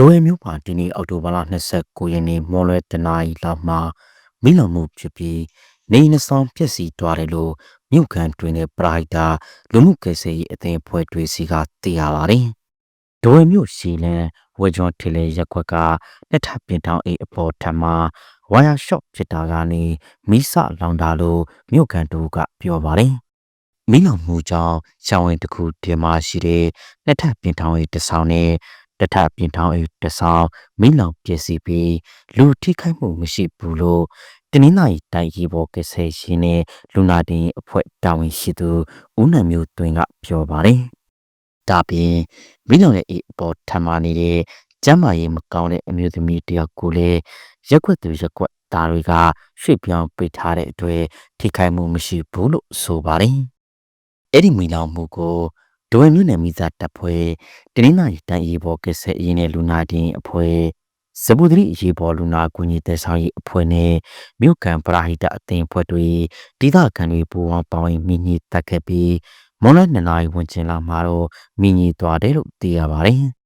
ဒိုဝဲမျိုးမှာဒီနေ့အောက်တိုဘာလ29ရက်နေ့မော်လွဲတနာရီလောက်မှာမိလောင်မှုဖြစ်ပြီးနေနှဆောင်ပျက်စီးသွားတယ်လို့မြို့ကန်တွင်တဲ့ပရိုက်တာလူမှုကိစ္စရေးအသင်းအဖွဲ့တွေစီကသိရပါတယ်။ဒိုဝဲမျိုးရှီလန်ဝေဂျွန်ထေလေရက်ကွက်ကလက်ထပ်ပင်တောင်းအိအပေါ်ထပ်မှာဝါယာရှော့ဖြစ်တာကနေမိစလောင်တာလို့မြို့ကန်တူကပြောပါတယ်။မိလောင်မှုကြောင့်ရှောင်းဝင်တစ်ခုဒီမှာရှိတဲ့လက်ထပ်ပင်တောင်းအိတဆောင်နဲ့ တထပြင်ထောင်းအိတဆောင်မိလောင်ပျက်စီးပြီးလူထိခိုက်မှုမရှိဘူးလို့တနင်္လာရီတိုင်းရေပေါ်ကဆယ်ရှင်နဲ့လူနာတင်အဖွဲ့တာဝန်ရှိသူဦးနံမျိုးတွင်ကပြောပါတယ်။ဒါပြင်မိလောင်ရဲ့အိအပေါ်ထမ်းမာနေတဲ့ကျမ်းမာရေးမကောင်းတဲ့အမျိုးသမီးတယောက်ကိုလည်းရက်ွက်သူရက်ွက်သားတွေကရွှေ့ပြောင်းပေးထားတဲ့အတွက်ထိခိုက်မှုမရှိဘူးလို့ဆိုပါတယ်။အဲ့ဒီမိလောင်မှုကို ဒိုဝဲမြို့နယ်မိသားတပ်ဖွဲ့တနင်္လာရီတိုင်းရေပေါ်ကဆယ်အင်းနဲ့လူနာတင်အဖွဲ့စပူဒရီရေပေါ်လူနာကူညီတဲ့ဆောင်ရေးအဖွဲ့နဲ့မြို့ကန်ပရာဟိတအသင်းအဖွဲ့တွေဒေသခံတွေပူးပေါင်းပေါင်းမိညီတက်ခဲ့ပြီးမွန်လနှစ်နာရီဝင်ကျင်လာမှာတော့မိညီသွားတယ်လို့သိရပါတယ်